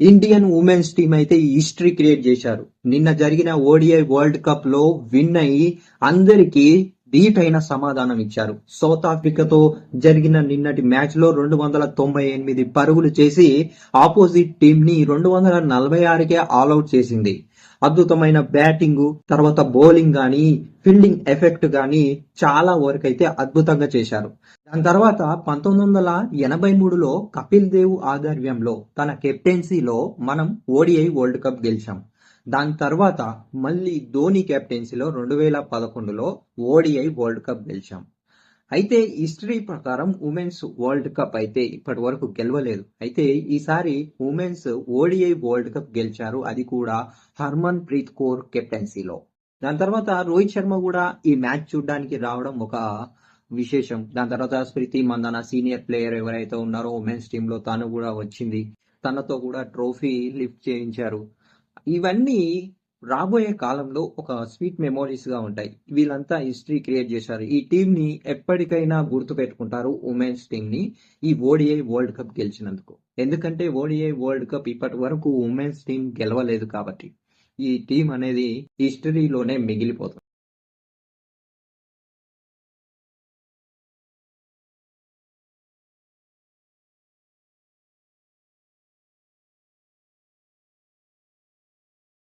Indian women's team అయితే history create చేశారు. నిన్న జరిగిన ఓడిఐ వరల్డ్ కప్లో విన్ అయ్యి అందరికీ ధీటైన సమాధానం ఇచ్చారు. సౌత్ ఆఫ్రికాతో జరిగిన నిన్నటి మ్యాచ్లో రెండు వందల తొంభై ఎనిమిది పరుగులు చేసి ఆపోజిట్ టీం ని రెండు వందల నలభై ఆరుకే ఆల్అౌట్ చేసింది. అద్భుతమైన బ్యాటింగ్ తర్వాత బౌలింగ్ గాని ఫీల్డింగ్ ఎఫెక్ట్ గాని చాలా వరకు అయితే అద్భుతంగా చేశారు. దాని తర్వాత పంతొమ్మిది వందల ఎనభై మూడులో కపిల్ దేవ్ ఆధ్వర్యంలో తన కెప్టెన్సీలో మనం ఓడిఐ వరల్డ్ కప్ గెలిచాం. దాని తర్వాత మళ్ళీ ధోని కెప్టెన్సీలో రెండు వేల పదకొండులో ఓడిఐ వరల్డ్ కప్ గెలిచాం. అయితే హిస్టరీ ప్రకారం ఉమెన్స్ వరల్డ్ కప్ అయితే ఇప్పటి వరకు గెలవలేదు. అయితే ఈసారి ఉమెన్స్ ఓడిఐ వరల్డ్ కప్ గెలిచారు. అది కూడా హర్మన్ ప్రీత్ కౌర్ కెప్టెన్సీలో దాని తర్వాత రోహిత్ శర్మ కూడా ఈ మ్యాచ్ చూడడానికి రావడం ఒక విశేషం. దాని తర్వాత స్మృతి మందన సీనియర్ ప్లేయర్ ఎవరైతే ఉన్నారో ఉమెన్స్ టీమ్లో తను కూడా వచ్చింది. తనతో కూడా ట్రోఫీ లిఫ్ట్ చేయించారు. ఇవన్నీ రాబోయే కాలంలో ఒక స్వీట్ మెమోరీస్గా ఉంటాయి. వీళ్ళంతా హిస్టరీ క్రియేట్ చేశారు. ఈ టీం ని ఎప్పటికైనా గుర్తు పెట్టుకుంటారు ఉమెన్స్ టీం ని. ఈ ఓడిఐ వరల్డ్ కప్ గెలిచినందుకు. ఎందుకంటే ఓడిఐ వరల్డ్ కప్ ఇప్పటి వరకు ఉమెన్స్ టీం గెలవలేదు కాబట్టి ఈ టీం అనేది హిస్టరీలోనే మిగిలిపోతుంది.